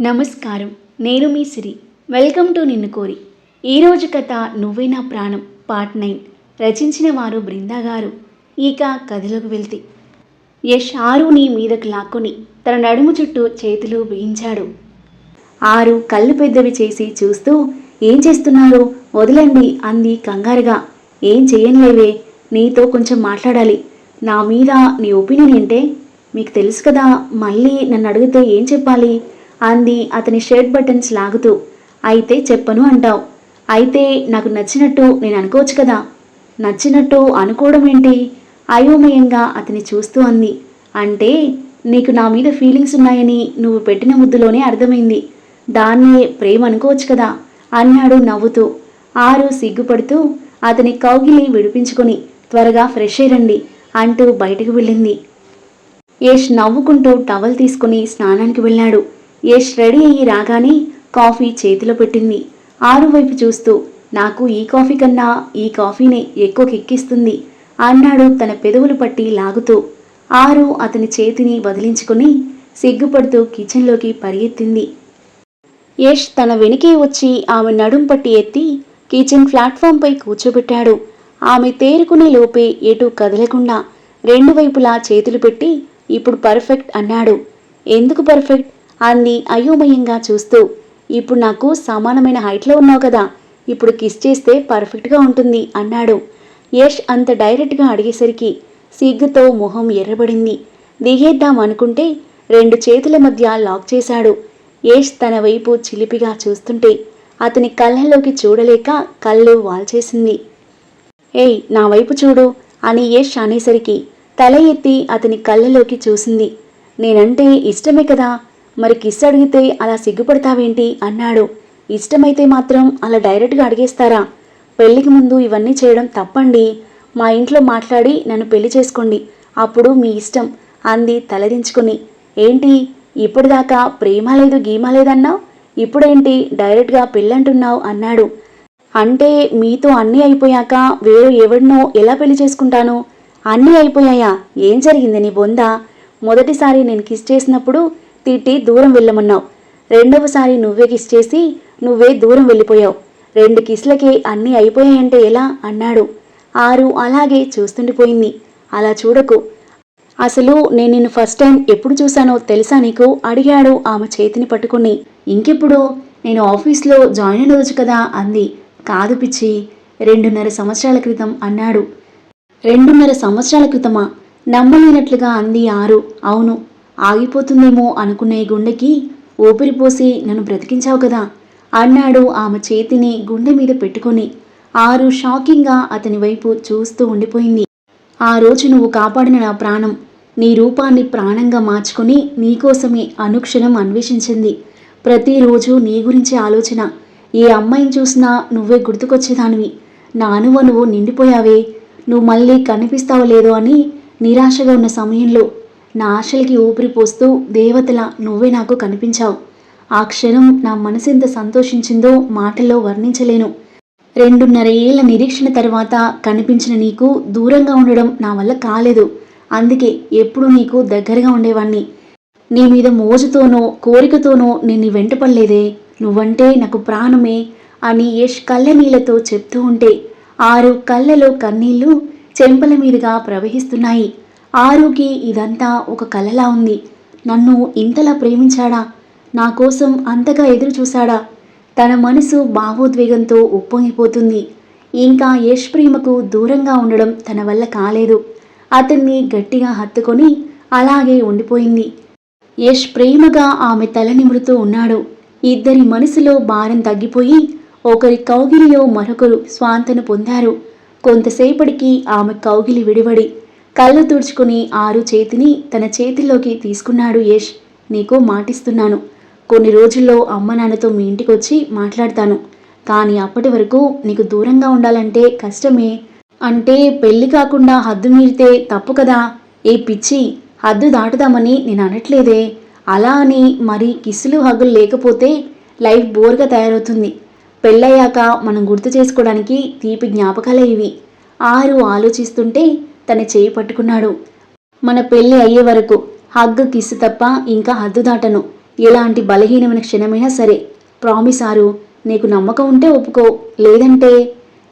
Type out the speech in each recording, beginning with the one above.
నమస్కారం. నేను మీ సిరి. Welcome to నిన్ను కోరి. ఈరోజు కథ నువ్వే నా ప్రాణం పార్ట్ నైన్. రచించిన వారు బృందా గారు. ఇక కథలోకి వెళ్తే. యష్ ఆరుని మీదకు లాక్కొని తన నడుము చుట్టూ చేతులు బిగించాడు. ఆరు కళ్ళు పెద్దవి చేసి చూస్తూ ఏం చేస్తున్నారు? వదలండి అంది కంగారుగా. ఏం చెయ్యనులేవే నీతో కొంచెం మాట్లాడాలి. నా మీద నీ ఒపీనియన్ ఏంటే? మీకు తెలుసు కదా మళ్ళీ నన్ను అడిగితే ఏం చెప్పాలి? అంది అతని షర్ట్ బటన్స్ లాగుతూ. అయితే చెప్పను అంటావు. అయితే నాకు నచ్చినట్టు నేను అనుకోవచ్చు కదా. నచ్చినట్టు అనుకోవడం ఏంటి? అయోమయంగా అతని చూస్తూ అంది. అంటే నీకు నా మీద ఫీలింగ్స్ ఉన్నాయని నువ్వు పెట్టిన ముద్దులోనే అర్థమైంది. దాన్నే ప్రేమ అనుకోవచ్చు కదా అన్నాడు నవ్వుతూ. ఆరు సిగ్గుపడుతూ అతని కౌగిలి విడిపించుకొని త్వరగా ఫ్రెష్ అయ్యండి అంటూ బయటకు వెళ్ళింది. ఏష్ నవ్వుకుంటూ టవల్ తీసుకుని స్నానానికి వెళ్ళాడు. యష్ రెడీ అయ్యి రాగానే కాఫీ చేతిలో పెట్టింది. ఆరు వైపు చూస్తూ నాకు ఈ కాఫీ కన్నా ఈ కాఫీనే ఎక్కువ కిక్కిస్తుంది అన్నాడు తన పెదవులు పట్టి లాగుతూ. ఆరు అతని చేతిని వదిలించుకుని సిగ్గుపడుతూ కిచెన్లోకి పరిగెత్తింది. యష్ తన వెనుకే వచ్చి ఆమె నడుం పట్టి ఎత్తి కిచెన్ ప్లాట్ఫామ్పై కూర్చోబెట్టాడు. ఆమె తేరుకునే లోపే ఎటు కదలకుండా రెండు వైపులా చేతులు పెట్టి ఇప్పుడు పర్ఫెక్ట్ అన్నాడు. ఎందుకు పర్ఫెక్ట్? అంది అయోమయంగా చూస్తూ ఇప్పుడు నాకు సమానమైన హైట్లో ఉన్నావు కదా ఇప్పుడు కిస్ చేస్తే పర్ఫెక్ట్గా ఉంటుంది అన్నాడు. యష్ అంత డైరెక్ట్గా అడిగేసరికి సిగ్గుతో మొహం ఎర్రబడింది. దిగేద్దాం అనుకుంటే రెండు చేతుల మధ్య లాక్ చేశాడు. యష్ తన వైపు చిలిపిగా చూస్తుంటే అతని కళ్ళలోకి చూడలేక కళ్ళు వాల్చేసింది. ఏయ్ నా వైపు చూడు అని యష్ అనేసరికి తల ఎత్తి అతని కళ్ళలోకి చూసింది. నేనంటే ఇష్టమే కదా మరి కిస్ అడిగితే అలా సిగ్గుపడతావేంటి? అన్నాడు. ఇష్టమైతే మాత్రం అలా డైరెక్ట్గా అడిగేస్తారా? పెళ్ళికి ముందు ఇవన్నీ చేయడం తప్పండి. మా ఇంట్లో మాట్లాడి నన్ను పెళ్ళి చేసుకోండి. అప్పుడు మీ ఇష్టం అంది తలదించుకుని. ఏంటి? ఇప్పటిదాకా ప్రేమ లేదు గీమ లేదన్నావు? ఇప్పుడేంటి డైరెక్ట్గా పెళ్ళంటున్నావు? అన్నాడు. అంటే మీతో అన్నీ అయిపోయాక వేరే ఎవడినో ఎలా పెళ్ళి చేసుకుంటాను? అన్నీ అయిపోయాయా? ఏం జరిగింది నీ బొందా? మొదటిసారి నేను కిస్ చేసినప్పుడు తిట్టి దూరం వెళ్ళమన్నావు. రెండవసారి నువ్వే కిస్ చేసి నువ్వే దూరం వెళ్ళిపోయావు. రెండు కిస్లకే అన్నీ అయిపోయాయంటే ఎలా? అన్నాడు. ఆరు అలాగే చూస్తుండిపోయింది అలా చూడకు. అసలు నేను నిన్ను ఫస్ట్ టైం ఎప్పుడు చూశానో తెలుసా నీకు? అడిగాడు ఆమె చేతిని పట్టుకుని. ఇంకెప్పుడు? నేను ఆఫీస్లో జాయిన్ అయిన రోజు కదా అంది. కాదు పిచ్చి రెండున్నర సంవత్సరాల క్రితం అన్నాడు. రెండున్నర సంవత్సరాల క్రితమా? నమ్మలేనట్లుగా అంది ఆరు. అవును. ఆగిపోతుందేమో అనుకునే గుండెకి ఊపిరిపోసి నన్ను బ్రతికించావు కదా అన్నాడు ఆమె చేతిని గుండె మీద పెట్టుకొని. ఆరు షాకింగ్గా అతని వైపు చూస్తూ ఉండిపోయింది. ఆ రోజు నువ్వు కాపాడిన నా ప్రాణం. నీ రూపాన్ని ప్రాణంగా మార్చుకుని నీకోసమే అనుక్షణం అన్వేషించింది. ప్రతిరోజు నీ గురించి ఆలోచన. ఏ అమ్మాయిని చూసినా నువ్వే గుర్తుకొచ్చేదానివి. నా అనువ నువ్వు నిండిపోయావే. నువ్వు మళ్ళీ కనిపిస్తావో లేదో అని నిరాశగా ఉన్న సమయంలో నా ఆశలకి ఊపిరి పోస్తూ దేవతల నువ్వే నాకు కనిపించావు. ఆ క్షణం నా మనసు ఎంత సంతోషించిందో మాటల్లో వర్ణించలేను. రెండున్నర ఏళ్ళ నిరీక్షణ తర్వాత కనిపించిన నీకు దూరంగా ఉండడం నా వల్ల కాలేదు. అందుకే ఎప్పుడు నీకు దగ్గరగా ఉండేవాణ్ణి. నీ మీద మోజుతోనో కోరికతోనో నేను వెంటపడలేదే. నువ్వంటే నాకు ప్రాణమే అని యష్ కళ్ళనీళ్ళతో చెప్తూ ఉంటే ఆరు కళ్ళలో కన్నీళ్ళు చెంపల మీదుగా ప్రవహిస్తున్నాయి. ఆరుకి ఇదంతా ఒక కలలా ఉంది. నన్ను ఇంతలా ప్రేమించాడా? నా కోసం అంతగా ఎదురు చూశాడా తన మనసు భావోద్వేగంతో ఉప్పొంగిపోతుంది. ఇంకా యష్ ప్రేమకు దూరంగా ఉండడం తన వల్ల కాలేదు. అతన్ని గట్టిగా హత్తుకొని అలాగే ఉండిపోయింది. యష్ ప్రేమగా ఆమె తల నిమురుతూ ఉన్నాడు. ఇద్దరి మనసులో భారం తగ్గిపోయి ఒకరి కౌగిలిలో మరొకరు స్వాంతను పొందారు. కొంతసేపటికి ఆమె కౌగిలి విడివడి కళ్ళు తుడుచుకుని ఆరు చేతిని తన చేతిలోకి తీసుకున్నాడు యష్. నీకు మాటిస్తున్నాను. కొన్ని రోజుల్లో అమ్మ నాన్నతో మీ ఇంటికి వచ్చి మాట్లాడతాను. కానీ అప్పటి వరకు నీకు దూరంగా ఉండాలంటే కష్టమే. అంటే పెళ్ళి కాకుండా హద్దు మీరితే తప్పు కదా. ఏ పిచ్చి హద్దు దాటుదామని నేను అనట్లేదే. అలా అని మరి కిస్సులు హగ్గులు లేకపోతే లైఫ్ బోర్గా తయారవుతుంది. పెళ్ళయ్యాక మనం గుర్తు చేసుకోవడానికి తీపి జ్ఞాపకాలే ఇవి. ఆరు ఆలోచిస్తుంటే తన చేయి పట్టుకున్నాడు. మన పెళ్ళి అయ్యే వరకు హగ్గు కిస్సు తప్ప ఇంకా హద్దు దాటను. ఎలాంటి బలహీనమైన క్షణమైనా సరే. ప్రామిస్ ఆరు నీకు నమ్మకం ఉంటే ఒప్పుకో. లేదంటే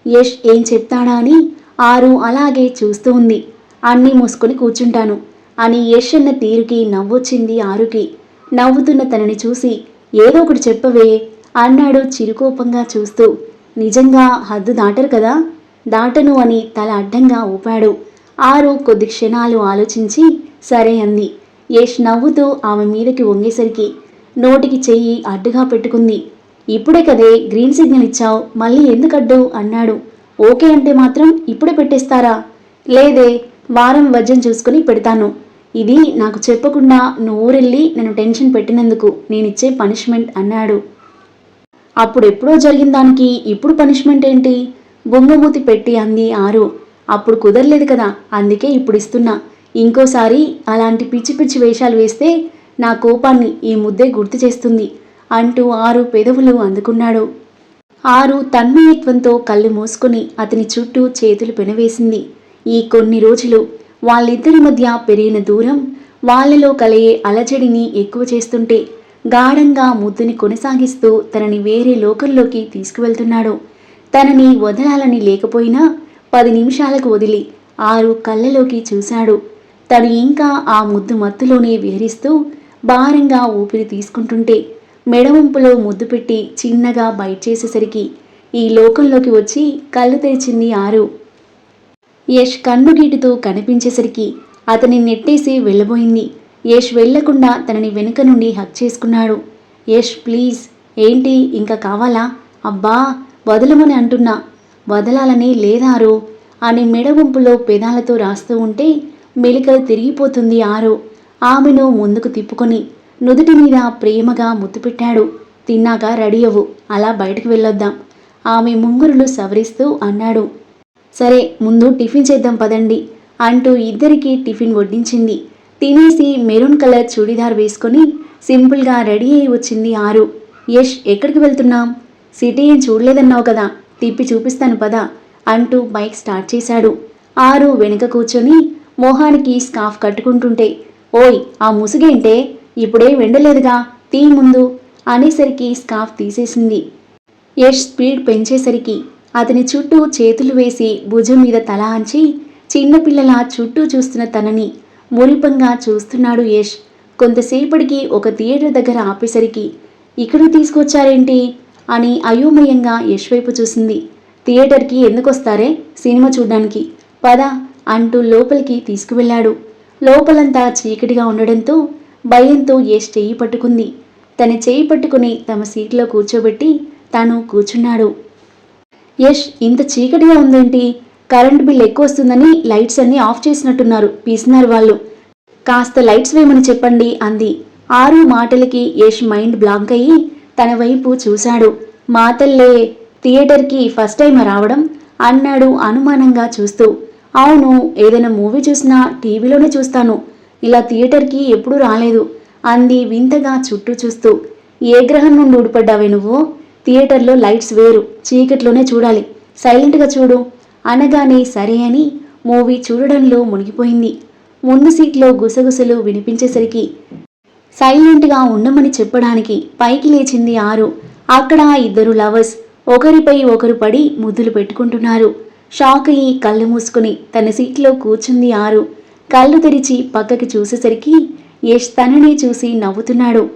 యష్ ఏం చెప్తాడా అని ఆరు అలాగే చూస్తూ ఉంది. అన్నీ మూసుకొని కూర్చుంటాను. అని యష్ అన్న తీరుకి నవ్వొచ్చింది ఆరుకి. నవ్వుతున్న తనని చూసి ఏదో ఒకటి చెప్పవే అన్నాడు చిరుకోపంగా చూస్తూ. నిజంగా హద్దు దాటరు కదా. దాటను అని తల అడ్డంగా ఊపాడు. ఆరు కొద్ది క్షణాలు ఆలోచించి సరే అంది. యష్ నవ్వుతూ ఆమె మీదకి వంగేసరికి నోటికి చెయ్యి అడ్డుగా పెట్టుకుంది. ఇప్పుడే కదే గ్రీన్ సిగ్నల్ ఇచ్చావు మళ్ళీ ఎందుకడ్డు అన్నాడు. ఓకే అంటే మాత్రం ఇప్పుడే పెట్టేస్తారా? లేదే వారం వజ్రం చూసుకుని పెడతాను. ఇది నాకు చెప్పకుండా నువ్వు ఊరెళ్ళి నన్ను టెన్షన్ పెట్టినందుకు నేనిచ్చే పనిష్మెంట్ అన్నాడు. అప్పుడెప్పుడో జరిగిన దానికి ఇప్పుడు పనిష్మెంట్ ఏంటి? బొంగమూతి పెట్టి అంది ఆరు. అప్పుడు కుదరలేదు కదా అందుకే ఇప్పుడు ఇస్తున్నా ఇంకోసారి అలాంటి పిచ్చి పిచ్చి వేషాలు వేస్తే నా కోపాన్ని ఈ ముద్దే గుర్తు చేస్తుంది అంటూ ఆరు పెదవులు అందుకున్నాడు. ఆరు తన్మయత్వంతో కళ్ళు మూసుకుని అతని చుట్టూ చేతులు పెనవేసింది. ఈ కొన్ని రోజులు వాళ్ళిద్దరి మధ్య పెరిగిన దూరం వాళ్ళలో కలిగే అలజడిని ఎక్కువ చేస్తుంటే గాఢంగా ముద్దుని కొనసాగిస్తూ తనని వేరే లోకంలోకి తీసుకువెళ్తున్నాడు. తనని వదలాలని లేకపోయినా పది నిమిషాలకు వదిలి ఆరు కళ్ళలోకి చూశాడు. తను ఇంకా ఆ ముద్దు మత్తులోనే విహరిస్తూ భారంగా ఊపిరి తీసుకుంటుంటే మెడవంపులో ముద్దు పెట్టి చిన్నగా బయట చేసేసరికి ఈ లోకంలోకి వచ్చి కళ్ళు తెరిచింది ఆరు. యష్ కన్నుగీటుతూ కనిపించేసరికి అతని నెట్టేసి వెళ్ళబోయింది. యష్ వెళ్ళకుండా తనని వెనుక నుండి హక్ చేసుకున్నాడు. యష్ ప్లీజ్ ఏంటి ఇంకా కావాలా? అబ్బా వదలమని అంటున్నా. వదలాలని లేదారు అని మెడగుంపులో పెదాలతో రాస్తూ ఉంటే మెలికలు తిరిగిపోతుంది ఆరు. ఆమెను ముందుకు తిప్పుకొని నుదుటి మీద ప్రేమగా ముద్దు పెట్టాడు. తిన్నాక రెడీ అవ్వు. అలా బయటకు వెళ్ళొద్దాం. ఆమె ముంగురులు సవరిస్తూ అన్నాడు. సరే ముందు టిఫిన్ చేద్దాం పదండి అంటూ ఇద్దరికీ టిఫిన్ వడ్డించింది. తినేసి మెరూన్ కలర్ చూడీదార్ వేసుకొని సింపుల్గా రెడీ అయి వచ్చింది ఆరు. యష్ ఎక్కడికి వెళ్తున్నాం? సిటీ ఏం చూడలేదన్నావు కదా. తిప్పి చూపిస్తాను పద అంటూ బైక్ స్టార్ట్ చేశాడు. ఆరు వెనుక కూర్చొని మోహానికి స్కార్ఫ్ కట్టుకుంటుంటే ఓయ్ ఆ ముసుగేంటే? ఇప్పుడే వెండలేదుగా తీ ముందు అనేసరికి స్కార్ఫ్ తీసేసింది. యష్ స్పీడ్ పెంచేసరికి అతని చుట్టూ చేతులు వేసి భుజం మీద తల అంచి చిన్నపిల్లల చుట్టూ చూస్తున్న తనని మురిపంగా చూస్తున్నాడు యష్. కొంతసేపటికి ఒక థియేటర్ దగ్గర ఆపేసరికి ఇక్కడ తీసుకొచ్చారేంటి? అని అయోమయంగా యష్ వైపు చూసింది. థియేటర్కి ఎందుకొస్తారే? సినిమా చూడ్డానికి. పద అంటూ లోపలికి తీసుకువెళ్ళాడు. లోపలంతా చీకటిగా ఉండడంతో భయంతో యష్ చెయ్యి పట్టుకుంది. తన చేయి పట్టుకుని తమ సీట్లో కూర్చోబెట్టి తాను కూర్చున్నాడు. యష్ ఇంత చీకటిగా ఉందేంటి? కరెంట్ బిల్ ఎక్కువ వస్తుందని లైట్స్ అన్ని ఆఫ్ చేసినట్టున్నారు పీసినారు వాళ్ళు. కాస్త లైట్స్ వేయమని చెప్పండి అంది. ఆరు మాటలకి యష్ మైండ్ బ్లాంక్ అయ్యి తన వైపు చూశాడు. మాతల్లే థియేటర్కి ఫస్ట్ టైం రావడం అన్నాడు అనుమానంగా చూస్తూ. అవును ఏదైనా మూవీ చూసినా టీవీలోనే చూస్తాను. ఇలా థియేటర్కి ఎప్పుడూ రాలేదు అంది వింతగా చుట్టూ చూస్తూ. ఏ గ్రహం నుండి ఊడిపడ్డావే నువ్వు? థియేటర్లో లైట్స్ వేరు చీకట్లోనే చూడాలి. సైలెంట్గా చూడు అనగానే సరే అని మూవీ చూడడంలో మునిగిపోయింది. ముందు సీట్లో గుసగుసలు వినిపించేసరికి సైలెంట్గా ఉండమని చెప్పడానికి పైకి లేచింది ఆరు. అక్కడ ఇద్దరు లవర్స్ ఒకరిపై ఒకరు పడి ముద్దులు పెట్టుకుంటున్నారు. షాక్ అయ్యి కళ్ళు మూసుకుని తన సీట్లో కూర్చుంది ఆరు. కళ్ళు తెరిచి పక్కకి చూసేసరికి యష్ తననే చూసి నవ్వుతున్నాడు.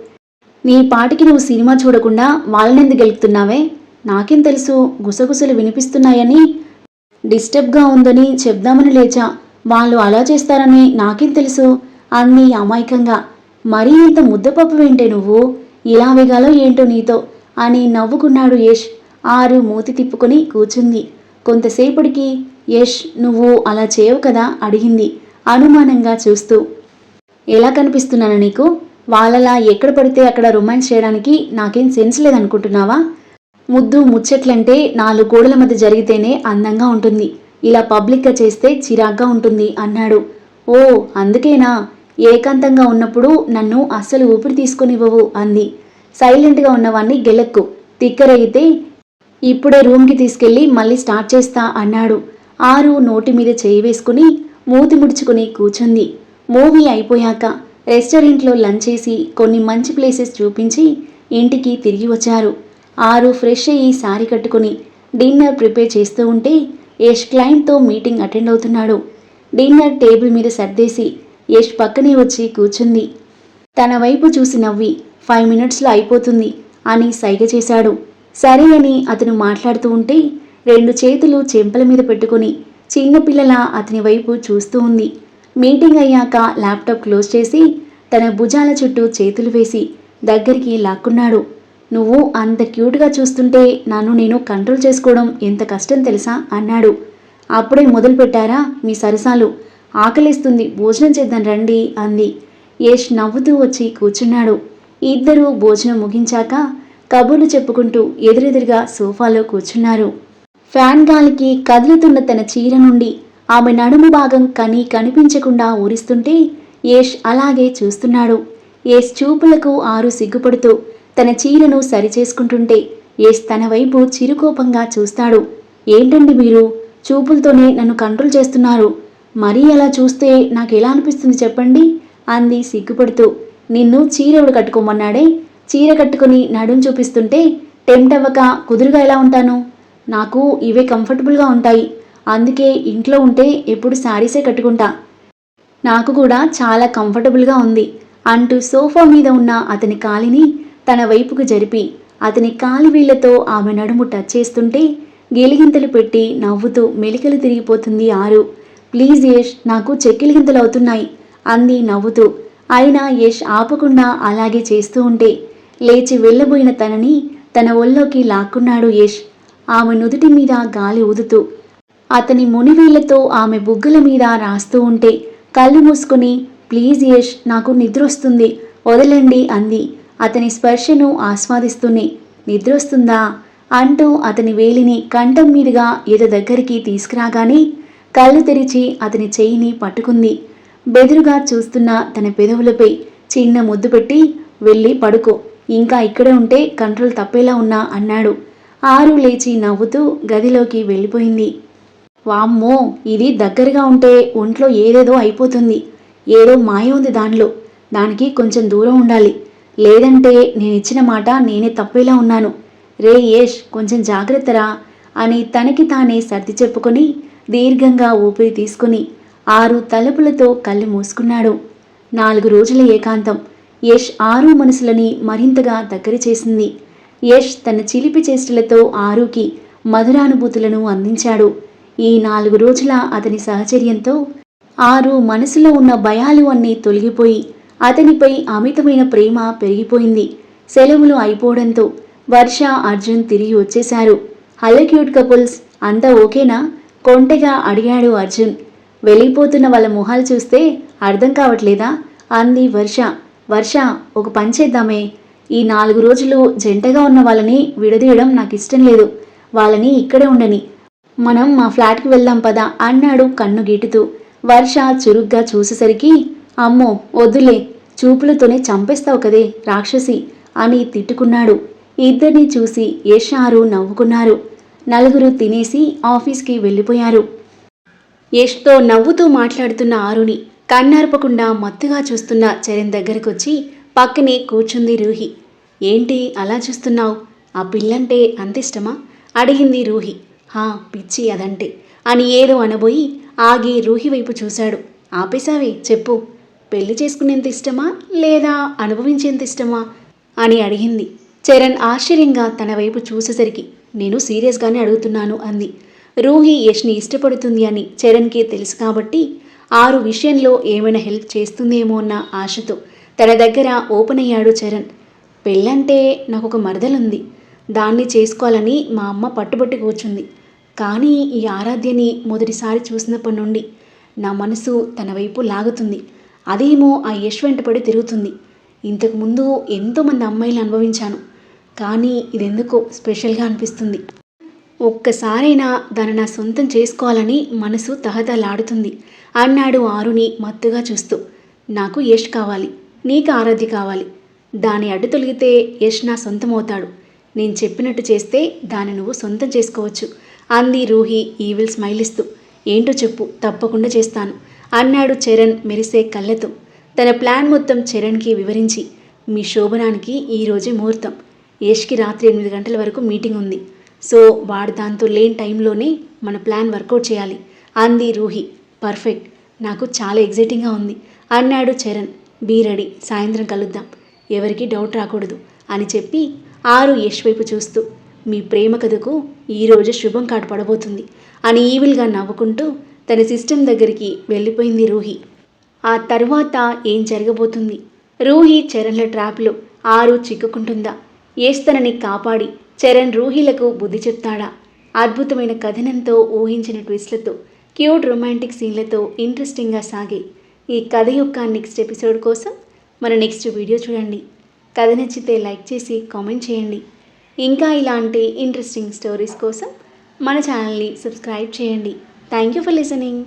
నీ పాటికి నువ్వు సినిమా చూడకుండా వాళ్ళనెందు గెలుపుతున్నావే? నాకేం తెలుసు గుసగుసలు వినిపిస్తున్నాయని డిస్టర్బ్గా ఉందని చెప్దామని లేచా. వాళ్ళు అలా చేస్తారని నాకేం తెలుసు? అంది అమాయకంగా మరీ ఇంత ముద్దపప్పు వింటే నువ్వు? ఇలా వేగాలో ఏంటో నీతో? అని నవ్వుకున్నాడు యష్. ఆరు మూతి తిప్పుకొని కూర్చుంది. కొంతసేపటికి యష్ నువ్వు అలా చేయవు కదా? అడిగింది అనుమానంగా చూస్తూ. ఎలా కనిపిస్తున్నాను నీకు? వాళ్ళలా ఎక్కడ పడితే అక్కడ రొమాన్స్ చేయడానికి నాకేం సెన్స్ లేదనుకుంటున్నావా? ముద్దు ముచ్చట్లంటే నాలుగు గోడల మధ్య జరిగితేనే అందంగా ఉంటుంది. ఇలా పబ్లిక్గా చేస్తే చిరాగ్గా ఉంటుంది అన్నాడు. ఓ అందుకేనా? ఏకాంతంగా ఉన్నప్పుడు నన్ను అస్సలు ఊపిరి తీసుకొనివ్వవు అంది. సైలెంట్గా ఉన్నవాణ్ణి గెలక్కు. తిక్కరైతే ఇప్పుడే రూమ్కి తీసుకెళ్ళి మళ్ళీ స్టార్ట్ చేస్తా అన్నాడు. ఆరు నోటి మీద చేయి వేసుకుని మూతి ముడుచుకుని కూర్చుంది. మూవీ అయిపోయాక రెస్టారెంట్లో లంచ్ చేసి కొన్ని మంచి ప్లేసెస్ చూపించి ఇంటికి తిరిగి వచ్చారు. ఆరు ఫ్రెష్ అయ్యి సారీ కట్టుకుని డిన్నర్ ప్రిపేర్ చేస్తూ ఉంటే యష్ క్లయింట్తో మీటింగ్ అటెండ్ అవుతున్నాడు. డిన్నర్ టేబుల్ మీద సర్దేసి యష్ పక్కనే వచ్చి కూర్చుంది. తన వైపు చూసి నవ్వి ఫైవ్ మినిట్స్లో అయిపోతుంది అని సైగ చేశాడు. సరే అని అతను మాట్లాడుతూ ఉంటే రెండు చేతులు చెంపల మీద పెట్టుకుని చిన్నపిల్లల అతని వైపు చూస్తూ ఉంది. మీటింగ్ అయ్యాక ల్యాప్టాప్ క్లోజ్ చేసి తన భుజాల చుట్టూ చేతులు వేసి దగ్గరికి లాక్కున్నాడు. నువ్వు అంత క్యూట్గా చూస్తుంటే నన్ను నేను కంట్రోల్ చేసుకోవడం ఎంత కష్టం తెలుసా? అన్నాడు. అప్పుడే మొదలుపెట్టారా మీ సరసాలు? ఆకలిస్తుంది. భోజనం చేద్దాం రండి అంది. యేష్ నవ్వుతూ వచ్చి కూర్చున్నాడు. ఇద్దరూ భోజనం ముగించాక కబుర్లు చెప్పుకుంటూ ఎదురెదురుగా సోఫాలో కూర్చున్నారు. ఫ్యాన్ గాలికి కదులుతున్న తన చీర నుండి ఆమె నడుము భాగం కని కనిపించకుండా ఊరిస్తుంటే యేష్ అలాగే చూస్తున్నాడు. యేష్ చూపులకు ఆరు సిగ్గుపడుతూ తన చీరను సరిచేసుకుంటుంటే యేష్ తన వైపు చిరుకోపంగా చూస్తాడు. ఏంటండి మీరు? చూపులతోనే నన్ను కంట్రోల్ చేస్తున్నారు. మరీ అలా చూస్తే నాకు ఎలా అనిపిస్తుంది చెప్పండి? అంది సిగ్గుపడుతూ. నిన్ను చీరెవుడు కట్టుకోమన్నాడే. చీర కట్టుకుని నడుం చూపిస్తుంటే టెంప్ట్ అవ్వక కుదురుగా ఎలా ఉంటాను? నాకు ఇవే కంఫర్టబుల్గా ఉంటాయి. అందుకే ఇంట్లో ఉంటే ఎప్పుడు శారీసే కట్టుకుంటా. నాకు కూడా చాలా కంఫర్టబుల్గా ఉంది అంటూ సోఫా మీద ఉన్న అతని కాలిని తన వైపుకు జరిపి అతని కాలి వీళ్ళతో ఆమె నడుము టచ్ చేస్తుంటే గిలిగింతలు పెట్టి నవ్వుతూ మెలికలు తిరిగిపోతుంది ఆరు. ప్లీజ్ యష్ నాకు చెక్కిలిగింతలు అవుతున్నాయి అంది నవ్వుతూ. అయినా యష్ ఆపకుండా అలాగే చేస్తూ ఉంటే లేచి వెళ్ళబోయిన తనని తన ఒళ్ళోకి లాక్కున్నాడు యష్. ఆమె నుదుటి మీద గాలి ఊదుతూ అతని మునివేళ్ళతో ఆమె బుగ్గల మీద రాస్తూ ఉంటే కళ్ళు మూసుకుని ప్లీజ్ యష్ నాకు నిద్రొస్తుంది వదలండి అంది. అతని స్పర్శను ఆస్వాదిస్తూనే నిద్రొస్తుందా అంటూ అతని వేలిని కంఠం మీదుగా ఏదో దగ్గరికి తీసుకురాగానే కళ్ళు తెరిచి అతని చెయ్యిని పట్టుకుంది. బెదురుగా చూస్తున్న తన పెదవులపై చిన్న ముద్దు పెట్టి వెళ్ళి పడుకో. ఇంకా ఇక్కడే ఉంటే కంట్రోల్ తప్పేలా ఉన్నా అన్నాడు. ఆరు లేచి నవ్వుతూ గదిలోకి వెళ్ళిపోయింది. వామ్మో! ఇది దగ్గరగా ఉంటే ఒంట్లో ఏదేదో అయిపోతుంది. ఏదో మాయ ఉంది దానిలో. దానికి కొంచెం దూరం ఉండాలి. లేదంటే నేను ఇచ్చిన మాట నేనే తప్పేలా ఉన్నాను. రే యేష్ కొంచెం జాగ్రత్తరా అని తనకి తానే సర్ది చెప్పుకొని దీర్ఘంగా ఊపిరి తీసుకుని ఆరు తలుపులతో కళ్ళు మూసుకున్నాడు. నాలుగు రోజుల ఏకాంతం యష్ ఆరు మనసులని మరింతగా దగ్గర చేసింది. యష్ తన చిలిపి చేష్టలతో ఆరుకి మధురానుభూతులను అందించాడు. ఈ నాలుగు రోజుల అతని సహచర్యంతో ఆరు మనసులో ఉన్న భయాలు అన్నీ తొలగిపోయి అతనిపై అమితమైన ప్రేమ పెరిగిపోయింది. సెలవులు అయిపోవడంతో వర్ష అర్జున్ తిరిగి వచ్చేశారు. హలో క్యూట్ కపుల్స్ అంతా ఓకేనా? కొంటెగా అడిగాడు అర్జున్. వెళ్ళిపోతున్న వాళ్ళ మొహాలు చూస్తే అర్థం కావట్లేదా? అంది వర్ష. వర్ష ఒక పని చేద్దామే. ఈ నాలుగు రోజులు జంటగా ఉన్న వాళ్ళని విడదీయడం నాకు ఇష్టం లేదు. వాళ్ళని ఇక్కడే ఉండని. మనం మా ఫ్లాట్కి వెళ్దాం పదా అన్నాడు కన్ను గీటుతూ. వర్ష చురుగ్గా చూసేసరికి అమ్మో వద్దులే చూపులతోనే చంపేస్తావు కదే రాక్షసి అని తిట్టుకున్నాడు. ఇద్దరిని చూసి యషారు నవ్వుకున్నారు. నలుగురు తినేసి ఆఫీస్కి వెళ్ళిపోయారు. యష్తో నవ్వుతూ మాట్లాడుతున్న ఆరుని కన్నార్పకుండా మత్తుగా చూస్తున్న చరణ్ దగ్గరకొచ్చి పక్కనే కూర్చుంది రూహి. ఏంటి అలా చూస్తున్నావు? ఆ పిల్లంటే అంత ఇష్టమా? అడిగింది రూహి. హా పిచ్చి అదంటే అని ఏదో అనబోయి ఆగి రూహి వైపు చూశాడు. ఆపేశావే చెప్పు. పెళ్ళి చేసుకునేంత ఇష్టమా లేదా అనుభవించేంత ఇష్టమా? అని అడిగింది. చరణ్ ఆశ్చర్యంగా తన వైపు చూసేసరికి నేను సీరియస్గానే అడుగుతున్నాను అంది. రూహి యష్ని ఇష్టపడుతుంది అని చరణ్కి తెలుసు కాబట్టి ఆరు విషయంలో ఏమైనా హెల్ప్ చేస్తుందేమో అన్న ఆశతో తన దగ్గర ఓపెన్ అయ్యాడు చరణ్. పెళ్ళంటే నాకు ఒక మరదలుంది. దాన్ని చేసుకోవాలని మా అమ్మ పట్టుబట్టి కూర్చుంది. కానీ ఈ ఆరాధ్యని మొదటిసారి చూసినప్పటి నుండి నా మనసు తన వైపు లాగుతుంది. అదేమో ఆ యశ్ వెంటపడి తిరుగుతుంది. ఇంతకుముందు ఎంతోమంది అమ్మాయిలు అనుభవించాను. కానీ ఇదెందుకో స్పెషల్గా అనిపిస్తుంది. ఒక్కసారైనా దాన్ని నా సొంతం చేసుకోవాలని మనసు తహతలాడుతుంది అన్నాడు ఆరుని మత్తుగా చూస్తూ. నాకు యష్ కావాలి. నీకు ఆరాధ్య కావాలి. దాని అడ్డు తొలిగితే యష్ నా సొంతం అవుతాడు నేను చెప్పినట్టు చేస్తే దాన్ని నువ్వు సొంతం చేసుకోవచ్చు. అంది రూహి ఈవిల్ స్మైల్ ఇస్తూ ఏంటో చెప్పు తప్పకుండా చేస్తాను. అన్నాడు చరణ్ మెరిసే కళ్ళతో. తన ప్లాన్ మొత్తం చరణ్కి వివరించి. మీ శోభనానికి ఈరోజే ముహూర్తం. యష్కి రాత్రి ఎనిమిది గంటల వరకు మీటింగ్ ఉంది. సో వాడు దాంతో లేని టైంలోనే మన ప్లాన్ వర్కౌట్ చేయాలి. అంది రూహి. పర్ఫెక్ట్. నాకు చాలా ఎగ్జైటింగ్గా ఉంది. అన్నాడు చరణ్. Be ready. సాయంత్రం కలుద్దాం. ఎవరికి డౌట్ రాకూడదు అని చెప్పి ఆరు యష్ వైపు చూస్తూ మీ ప్రేమ కథకు ఈరోజు శుభం కాటు పడబోతుంది అని ఈవిల్గా నవ్వుకుంటూ తన సిస్టమ్ దగ్గరికి వెళ్ళిపోయింది రూహి. ఆ తర్వాత ఏం జరగబోతుంది? రూహి చరణ్ల ట్రాప్లో ఆరు చిక్కుకుంటుందా? ఏస్తనని కాపాడి చరణ్ రూహిలకు బుద్ధి చెప్తాడా? అద్భుతమైన కథనంతో ఊహించిన ట్విస్ట్లతో క్యూట్ రొమాంటిక్ సీన్లతో ఇంట్రెస్టింగ్గా సాగే ఈ కథ యొక్క నెక్స్ట్ ఎపిసోడ్ కోసం మన నెక్స్ట్ వీడియో చూడండి. కథ నచ్చితే లైక్ చేసి కామెంట్ చేయండి. ఇంకా ఇలాంటి ఇంట్రెస్టింగ్ స్టోరీస్ కోసం మన ఛానల్ని సబ్స్క్రైబ్ చేయండి. Thank you for listening.